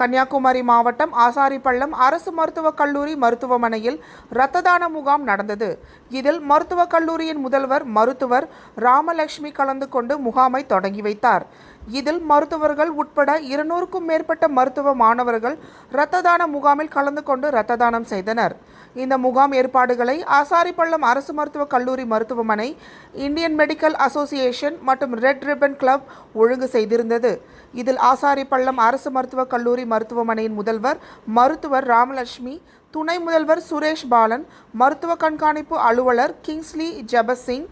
கன்னியாகுமரி மாவட்டம் ஆசாரிப்பள்ளம் அரசு மருத்துவக் கல்லூரி மருத்துவமனையில் இரத்த தான முகாம் நடந்தது. இதில் மருத்துவக் கல்லூரியின் முதல்வர் மருத்துவர் ராமலட்சுமி கலந்து கொண்டு முகாமை தொடங்கி வைத்தார். இதில் மருத்துவர்கள் உட்பட இருநூறுக்கும் மேற்பட்ட மருத்துவ மாணவர்கள் இரத்த தான முகாமில் கலந்து கொண்டு இரத்த தானம் செய்தனர். இந்த முகாம் ஏற்பாடுகளை ஆசாரிப்பள்ளம் அரசு மருத்துவக் கல்லூரி மருத்துவமனை இந்தியன் மெடிக்கல் அசோசியேஷன் மற்றும் ரெட் ரிப்பன் கிளப் ஒழுங்கு செய்திருந்தது. இதில் ஆசாரிப்பள்ளம் அரசு மருத்துவக் கல்லூரி மருத்துவமனையின் முதல்வர் மருத்துவர் ராமலட்சுமி துணை முதல்வர் சுரேஷ் பாலன் மருத்துவ கண்காணிப்பு அலுவலர் கிங்ஸ்லி ஜபசிங்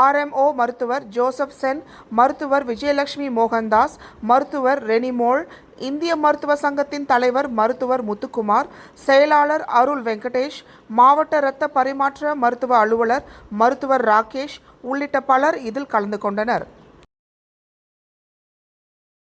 ஆர்எம்ஓ மருத்துவர் ஜோசப் சென் மருத்துவர் விஜயலட்சுமி மோகன்தாஸ் மருத்துவர் ரெனிமோல் இந்திய மருத்துவ சங்கத்தின் தலைவர் மருத்துவர் முத்துக்குமார் செயலாளர் அருள் வெங்கடேஷ் மாவட்ட இரத்த பரிமாற்ற மருத்துவ அலுவலர் மருத்துவர் ராகேஷ் உள்ளிட்ட பலர் இதில் கலந்து கொண்டனர்.